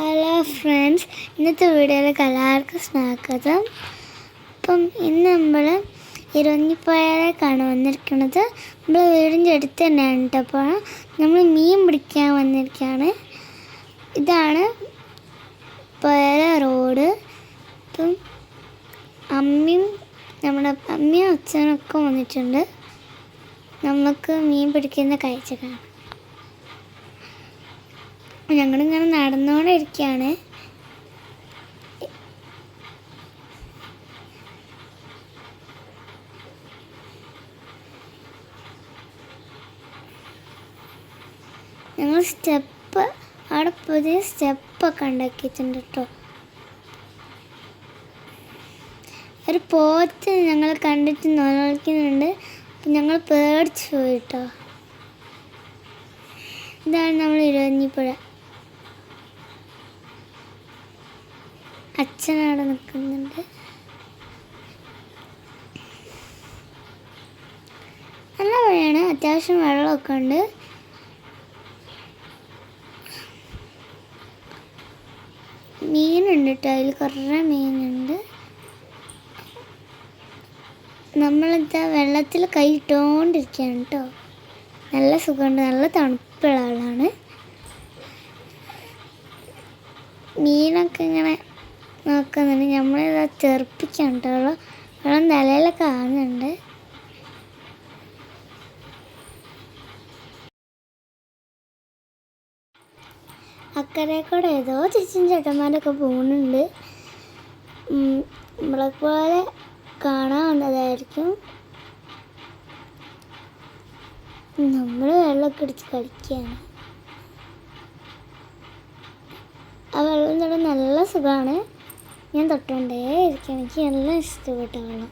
Hello friends ഇന്നത്തെ വീഡിയോയിലേക്ക് എല്ലാവർക്കും സ്വാഗതം. അപ്പം ഇന്ന് നമ്മൾ ഇരഞ്ഞിപ്പുഴയിലേക്കാണ് വന്നിരിക്കുന്നത് നമ്മൾ വീടിന്റെ അടുത്ത് തന്നെയാണ് കേട്ടോ അപ്പോൾ നമ്മൾ മീൻ പിടിക്കാൻ വന്നിരിക്കുകയാണ് ഇതാണ് പുഴ റോഡ്. അപ്പം അമ്മയും നമ്മുടെ അമ്മയും അച്ഛനൊക്കെ വന്നിട്ടുണ്ട്. നമുക്ക് മീൻ പിടിക്കുന്ന കാഴ്ച കാണാം. ഞങ്ങളിങ്ങനെ നടന്നുകൊണ്ട് ഇരിക്കുകയാണ് ഞങ്ങൾ സ്റ്റെപ്പ് അവിടെ പുതിയ സ്റ്റെപ്പൊക്കെ ഉണ്ടാക്കിയിട്ടുണ്ട് കേട്ടോ. ഒരു പോത്ത് ഞങ്ങൾ കണ്ടിട്ട് നോക്കുന്നുണ്ട് അപ്പം ഞങ്ങൾ പേടിച്ചു പോയിട്ടോ ഇതാണ് നമ്മൾ ഇരഞ്ഞിപ്പുഴ. അച്ഛനവിടെ നിൽക്കുന്നുണ്ട്. നല്ല മഴയാണ്. അത്യാവശ്യം വെള്ളമൊക്കെ ഉണ്ട്. മീനുണ്ട് കേട്ടോ. അതിൽ കുറേ മീനുണ്ട്. നമ്മളിതാ വെള്ളത്തിൽ കൈ ഇട്ടുകൊണ്ടിരിക്കുകയാണ് കേട്ടോ. നല്ല സുഖമുണ്ട്. നല്ല തണുപ്പുള്ള ആളാണ്. മീനൊക്കെ ഇങ്ങനെ നോക്കുന്നുണ്ട്. നമ്മളിതാ ചെറുപ്പിക്കാൻ കേട്ടോ വെള്ളം വെള്ളം കാണുന്നുണ്ട് അക്കരെ കൂടെ ഏതോ ചേച്ചൻ ചേട്ടന്മാരൊക്കെ പോകുന്നുണ്ട് നമ്മളെ പോലെ കാണാൻ വന്നതായിരിക്കും. നമ്മൾ വെള്ളമൊക്കെ അടിച്ച് കളിക്കുകയാണ് ആ വെള്ളം നല്ല സുഖമാണ്. ഞാൻ തൊട്ടുകൊണ്ടേ ഇരിക്കും. എനിക്ക് എല്ലാം ഇഷ്ടപ്പെട്ട വെള്ളം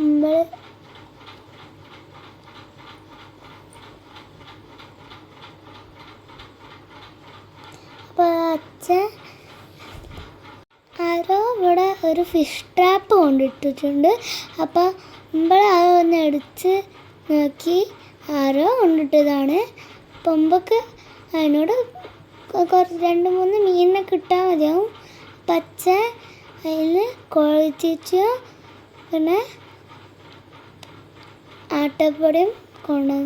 നമ്മൾ ആരോ ഇവിടെ ഒരു ഫിഷ് ട്രാപ്പ് കൊണ്ടിട്ടിട്ടുണ്ട്. അപ്പോൾ നമ്മൾ അത് ഒന്ന് എടുത്ത് നോക്കി. ആരോ കൊണ്ടിട്ടതാണ്. പൊമ്പക്ക് അതിനോട് കുറച്ച് രണ്ട് മൂന്ന് മീനിനെ കിട്ടാൻ മതിയാവും. പച്ച അതിൽ കുഴച്ചിച്ച് പിന്നെ ആട്ടപ്പൊടിയും കൊണ്ട്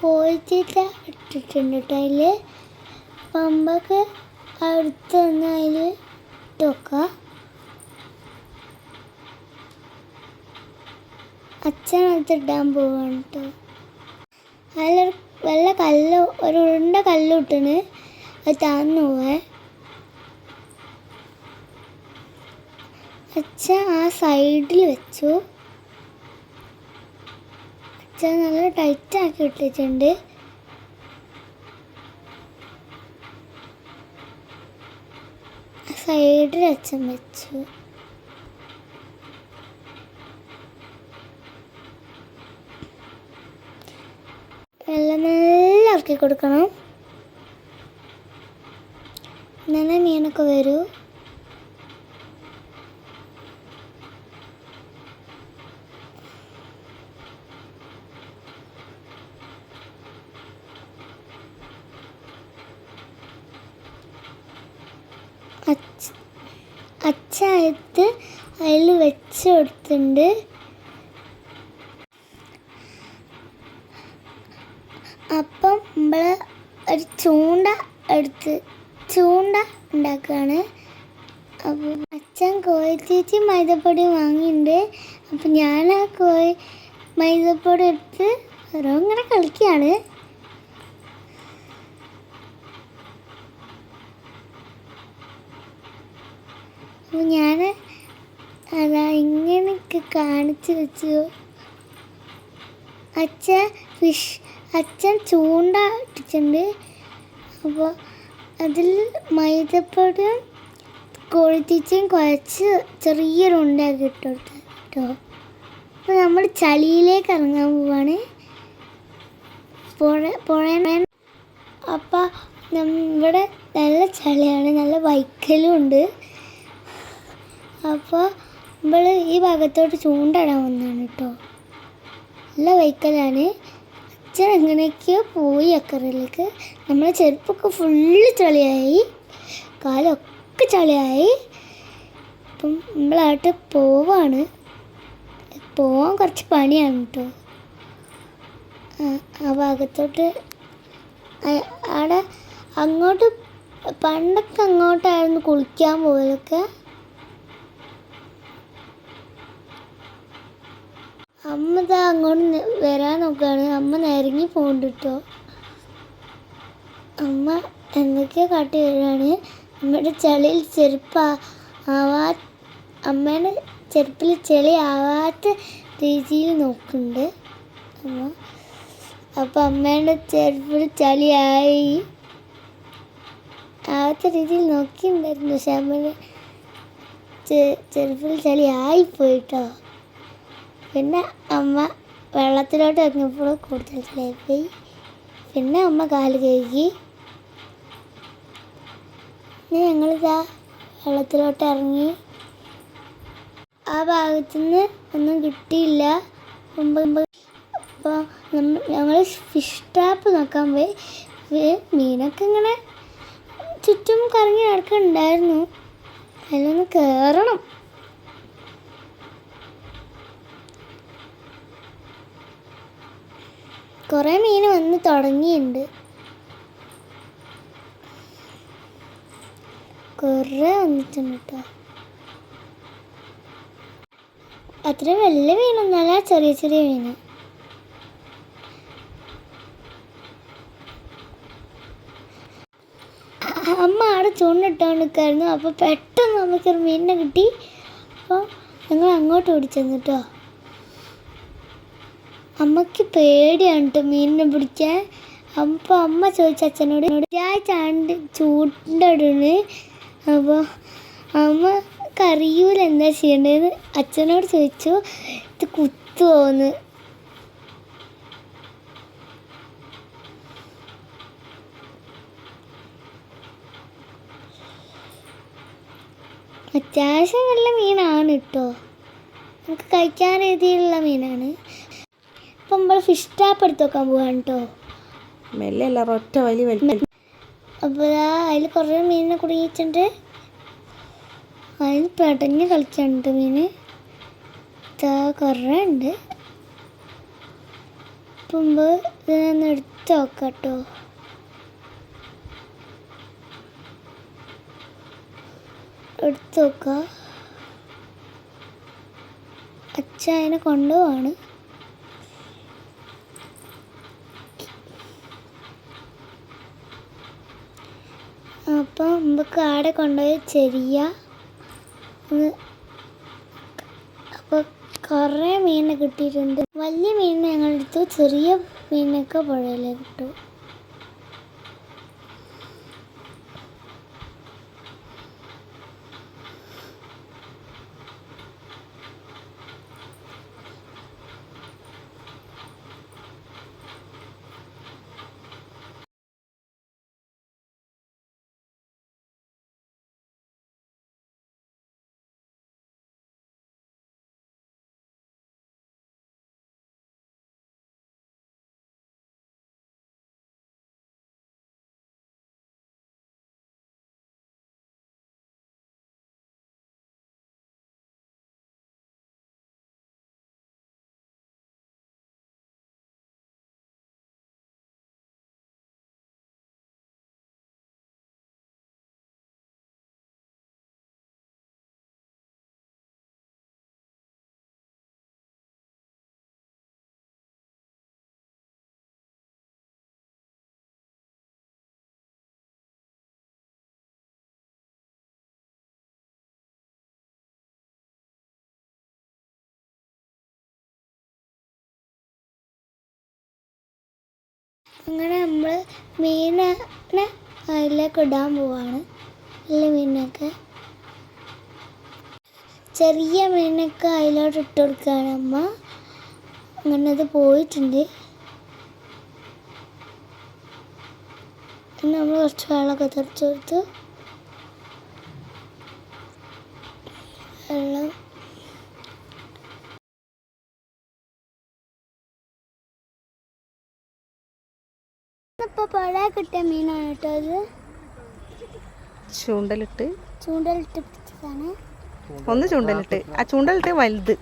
കോഴിച്ചീറ്റ ഇട്ടിട്ടുണ്ട് കേട്ടോ അതിൽ പമ്പൊക്കെ അടുത്ത് വന്ന് അതിൽ ഇട്ട് വെക്കുക അച്ഛൻ ഇടാൻ പോവാണ് കേട്ടോ. അതിലൊരു വല്ല കല്ല് ഒരു ഉരുണ്ട കല്ല് ഇട്ടിന് അത് താന്നു പോവേ അച്ഛൻ ആ സൈഡിൽ വെച്ചു. അച്ഛൻ നല്ല ടൈറ്റ് ആക്കി ഇട്ടിട്ടുണ്ട്. സൈഡിൽ അച്ഛൻ വെച്ചു. വെള്ളം നല്ല ഇറക്കി കൊടുക്കണം. നല്ല മീനൊക്കെ വരൂ. അച്ചായത്ത് അതിൽ വെച്ച് കൊടുത്തിട്ടുണ്ട് അപ്പം നമ്മൾ ഒരു ചൂണ്ട എടുത്ത് ചൂണ്ട ഉണ്ടാക്കുകയാണ്. അപ്പോൾ അച്ഛൻ കോഴി ചേച്ചി മൈദപ്പൊടി വാങ്ങിയിട്ടുണ്ട്. അപ്പം ഞാൻ ആ കോഴി മൈദപ്പൊടി എടുത്ത് ഓരോ ഇങ്ങനെ കളിക്കുകയാണ്. അപ്പോൾ ഞാൻ അതാ ഇങ്ങനെയൊക്കെ കാണിച്ചു വെച്ചു. അച്ഛൻ ഫിഷ് അച്ഛൻ ചൂണ്ട ഇട്ടിട്ടുണ്ട്. അപ്പോൾ അതിൽ മൈദപ്പൊടിയും കൊഴുത്തിച്ചും കുഴച്ച് ചെറിയൊരു ഉണ്ടാക്കി ഇട്ട് കേട്ടോ. അപ്പോൾ നമ്മൾ ചളിയിലേക്ക് ഇറങ്ങാൻ പോവാണ്. പുഴ പുഴ അപ്പോൾ ഇവിടെ നല്ല ചളിയാണ് നല്ല വൈക്കലും ഉണ്ട്. അപ്പോൾ നമ്മൾ ഈ ഭാഗത്തോട്ട് ചൂണ്ടയിടാൻ വന്നാണ് കേട്ടോ. നല്ല വൈക്കലാണ്. അച്ഛൻ എങ്ങനെയൊക്കെയോ പോയി അക്കറയിലേക്ക് നമ്മളെ ചെരുപ്പൊക്കെ ഫുള്ള് ചളിയായി. കാലൊക്കെ ചളിയായി. അപ്പം നമ്മളായിട്ട് പോവാണ്. പോവാൻ കുറച്ച് പണിയാണ് കേട്ടോ ആ ഭാഗത്തോട്ട്. അവിടെ അങ്ങോട്ട് പണ്ടൊക്കെ അങ്ങോട്ടായിരുന്നു കുളിക്കാൻ പോയതൊക്കെ അമ്മ ഇതാ അങ്ങോട്ട് വരാൻ നോക്കുകയാണ് അമ്മ നിരങ്ങി പോകുന്നുണ്ട് കേട്ടോ അമ്മ എന്തൊക്കെയോ കാട്ടി വരികയാണ്. അമ്മയുടെ ചെളിയിൽ ചെരുപ്പ് ആവാ അമ്മയുടെ ചെരുപ്പിൽ ചെളി ആവാത്ത രീതിയിൽ നോക്കുന്നുണ്ട്. അമ്മ. അപ്പം അമ്മയുടെ ചെരുപ്പിൽ ചളിയായി. ആവാത്ത രീതിയിൽ നോക്കിയിട്ടുണ്ടായിരുന്നു. പക്ഷെ അമ്മയുടെ ചെ- ചെരുപ്പിൽ ചളി ആയിപ്പോയിട്ടോ പിന്നെ അമ്മ വെള്ളത്തിലോട്ട് ഇറങ്ങിയപ്പോൾ കൂടുതൽ ചളിയായിപ്പോയി പിന്നെ അമ്മ കാൽ കഴുകി. പിന്നെ ഞങ്ങളിതാ വെള്ളത്തിലോട്ട് ഇറങ്ങി. ആ ഭാഗത്തുനിന്ന് ഒന്നും കിട്ടിയില്ല. അപ്പോൾ നമ്മൾ ഞങ്ങൾ ഫിഷ് ടാപ്പ് നോക്കാൻ പോയി. മീനൊക്കെ ഇങ്ങനെ ചുറ്റും കറങ്ങി നടക്കുന്നുണ്ടായിരുന്നു അതിലൊന്ന് കയറണം കുറേ മീൻ വന്ന് തുടങ്ങിയിട്ടുണ്ട് കുറേ വന്നിട്ടുണ്ട് കേട്ടോ അത്ര വലിയ മീനൊന്നല്ല ചെറിയ ചെറിയ മീൻ അമ്മ അവിടെ ചൂണ്ടിട്ടോണ്ട് നിൽക്കായിരുന്നു അപ്പോൾ പെട്ടെന്ന് നമുക്കൊരു മീനിനെ കിട്ടി. അപ്പോൾ ഞങ്ങൾ അങ്ങോട്ട് ഓടിച്ചെന്നു കേട്ടോ അമ്മയ്ക്ക് പേടിയാണ് മീനിനെ പിടിക്കാൻ. അപ്പോൾ അമ്മ ചോദിച്ച അച്ഛനോട് ചാണ്ട് ചൂണ്ടടുന്ന് അപ്പോൾ അമ്മ അറിയൂല എന്താ ചെയ്യേണ്ടതെന്ന് അച്ഛനോട് ചോദിച്ചു. ഇത് കുത്തുവോന്ന്. അത്യാവശ്യം നല്ല മീനാണ് കേട്ടോ നമുക്ക് കഴിക്കാൻ രീതിയിലുള്ള മീനാണ്. നമ്മൾ ഫിഷ് ടാപ്പ് എടുത്ത് വെക്കാൻ പോവാണ് കേട്ടോ മെല്ലെ അല്ല ഒറ്റ വലി വലി. അപ്പോൾ അതിൽ കുറേ മീനിനെ കുടുങ്ങിയിട്ടുണ്ട് അതിൽ പെടഞ്ഞ് കളിക്കാനുണ്ട് മീന്. ഇതാ കുറേ ഉണ്ട്. മുമ്പ് ഇതിനൊന്ന് എടുത്ത് നോക്കാം കേട്ടോ എടുത്ത് നോക്കുക അച്ഛ അതിനെ കൊണ്ടുപോവാണ് അപ്പം നമുക്ക് ആടെ കൊണ്ടുപോയി ചെരിയ അപ്പോൾ കുറേ മീനിനെ കിട്ടിയിട്ടുണ്ട്. വലിയ മീനിനെ ഞങ്ങളെടുത്തു ചെറിയ മീനൊക്കെ പുഴയിൽ കിട്ടും അങ്ങനെ നമ്മൾ മീനിനെ അതിലേക്ക് ഇടാൻ പോവാണ്. വലിയ മീനൊക്കെ. ചെറിയ മീനൊക്കെ അതിലോട്ട് ഇട്ട് കൊടുക്കുകയാണ് അമ്മ. അങ്ങനെ അത് പോയിട്ടുണ്ട്. നമ്മൾ കുറച്ച് വെള്ളമൊക്കെ തെറിച്ച് കൊടുത്തു വെള്ളം ഇപ്പൊ പുഴ കിട്ടിയ മീനാണ് കേട്ടോ ഇത്. ചൂണ്ടലിട്ട്. ചൂണ്ടലിട്ട് പിടിച്ചതാണ്. ഒന്ന് ചൂണ്ടലിട്ട്. ആ ചൂണ്ടലിട്ട് വലുത്.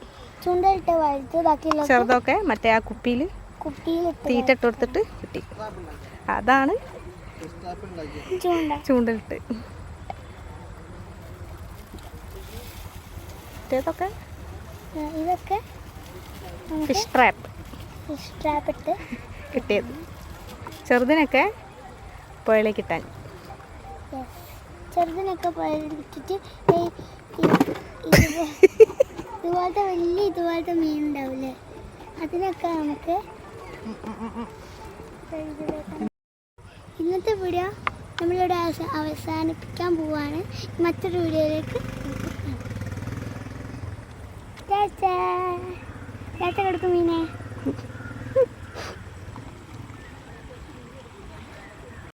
ചൂണ്ടലിട്ട് വലുത് ബാക്കിയുള്ള ചെറുതൊക്കെ മറ്റേ ആ കുപ്പിയിൽ കുപ്പിയിലിട്ട് തീറ്റ ഇട്ട് കൊടുത്തിട്ട് കിട്ടി. അതാണ് ചൂണ്ട. ചൂണ്ടലിട്ട്. മറ്റേതൊക്കെ? ഇതൊക്കെ ഫിഷ് ട്രാപ്പ്. ഫിഷ് ട്രാപ്പ് ഇട്ട് കിട്ടിയത്. ചെറുതിനൊക്കെ പുഴയിലേക്ക് yes. ചെറുതിനൊക്കെ പുഴയിലിട്ടിട്ട് ഇതുപോലത്തെ വലിയ ഇതുപോലത്തെ മീൻ ഉണ്ടാവില്ലേ അതിനൊക്കെ നമുക്ക് ഇന്നത്തെ വീഡിയോ നമ്മളിവിടെ അവസാനിപ്പിക്കാൻ പോവാണ്. മറ്റൊരു വീഡിയോയിലേക്ക് ടാറ്റാ. ചാച്ച കൊടുക്കും മീനെ.